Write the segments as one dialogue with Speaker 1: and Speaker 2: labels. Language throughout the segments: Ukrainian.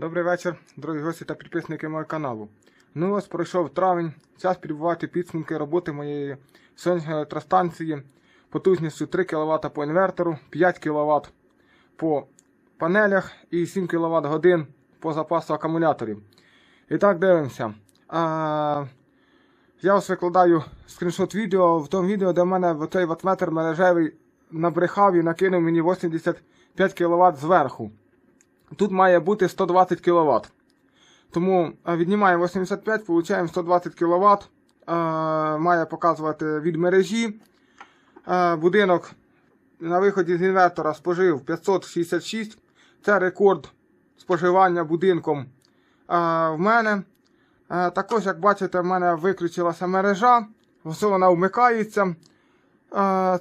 Speaker 1: Добрий вечір, дорогі гості та підписники мого каналу. Ну ось пройшов травень, час підбивати підсумки роботи моєї сонячної електростанції потужністю 3 кВт по інвертору, 5 кВт по панелях і 7 кВт годин по запасу акумуляторів. І так дивимося. А, я ось викладаю скріншот відео в тому відео, де в мене цей ватметр мережевий набрехав і накинув мені 85 кВт зверху. Тут має бути 120 кВт. Тому е, віднімаємо 85, получаємо 120 кВт. Е, має показувати від мережі. Е, будинок на виході з інвертора спожив 566. Це рекорд споживання будинком в мене. Також, як бачите, в мене виключилася мережа. Все вона вмикається.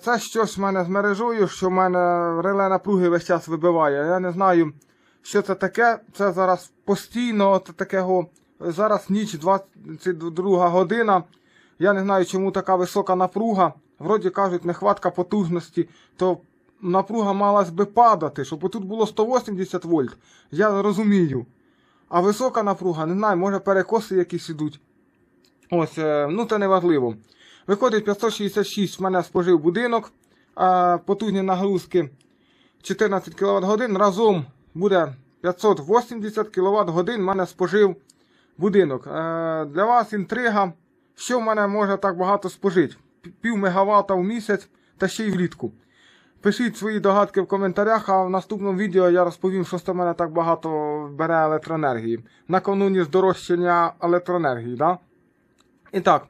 Speaker 1: Це щось в мене з мережою, що в мене реле напруги весь час вибиває. Я не знаю, що це таке. Це зараз постійно от такого. Зараз ніч 22 година. Я не знаю, чому така висока напруга. Вроді кажуть, нехватка потужності, то напруга мала би падати, щоб тут було 180 вольт. Я розумію. А висока напруга, не знаю, може перекоси якісь ідуть. Ось, е, ну це не важливо. Виходить 566 в мене спожив будинок, потужні нагрузки 14 кВт годин. Разом буде 580 кВт годин мене спожив будинок. Е, Для вас інтрига, що в мене може так багато спожити? Пів мегаватта в місяць та ще й влітку. Пишіть свої догадки в коментарях, а в наступному відео я розповім, що з мене так багато бере електроенергії. Накануні здорожчання електроенергії. Да? І так.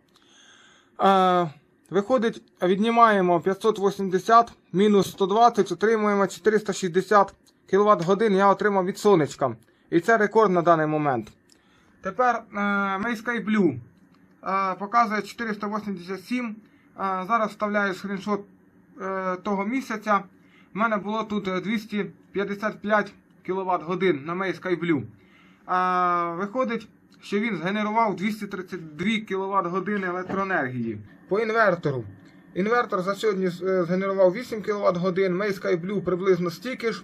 Speaker 1: Е, виходить, віднімаємо 580 мінус 120, отримуємо 460 кВт годин я отримав від сонечка. І це рекорд на даний момент. Тепер е, May Blue е, показує 487. Е, зараз вставляю скріншот того місяця. У мене було тут е, 255 кВт годин на May Blue. Виходить, що він згенерував 232 кВт години електроенергії. По інвертору. Інвертор за сьогодні згенерував 8 кВт годин, Sky Blue приблизно стільки ж.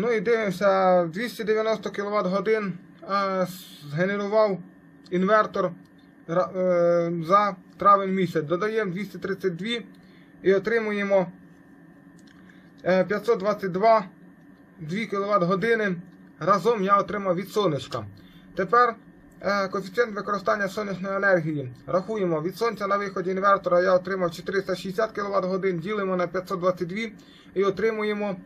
Speaker 1: Ну і дивимося, 290 кВт годин е, згенерував інвертор е, за травень місяць. Додаємо 232 і отримуємо е, 522 2 кВт години. Разом я отримав від сонечка. Тепер е, коефіцієнт використання сонячної енергії. Рахуємо, від сонця на виході інвертора я отримав 460 кВт годин, ділимо на 522 і отримуємо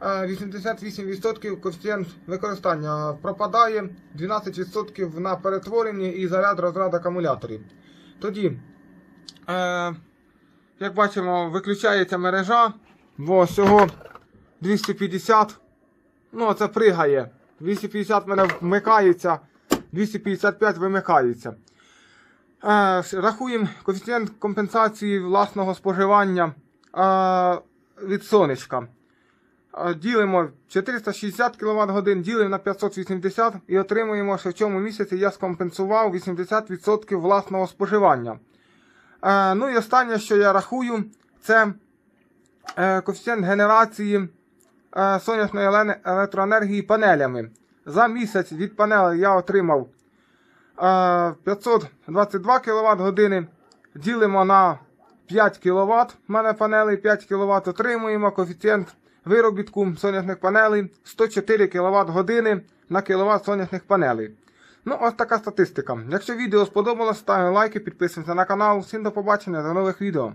Speaker 1: 88% коефіцієнт використання. Пропадає 12% на перетворенні і заряд розряд акумуляторів. Тоді, е, як бачимо, виключається мережа, бо всього 250. Ну, це пригає. 250 в мене вмикається, 255 вимикається. Е, рахуємо коефіцієнт компенсації власного споживання е, від сонечка. Ділимо 460 кВт годин, ділимо на 580 і отримуємо, що в цьому місяці я скомпенсував 80% власного споживання. Е, ну і останнє, що я рахую, це е, коефіцієнт генерації е, сонячної електроенергії панелями. За місяць від панелей я отримав е, 522 кВт години. Ділимо на 5 кВт. У мене панелей 5 кВт. Отримуємо коефіцієнт виробітку сонячних панелей 104 кВт години на кВт сонячних панелей. Ну, ось така статистика. Якщо відео сподобалось, ставимо лайки, підписуємося на канал. Всім до побачення, до нових відео.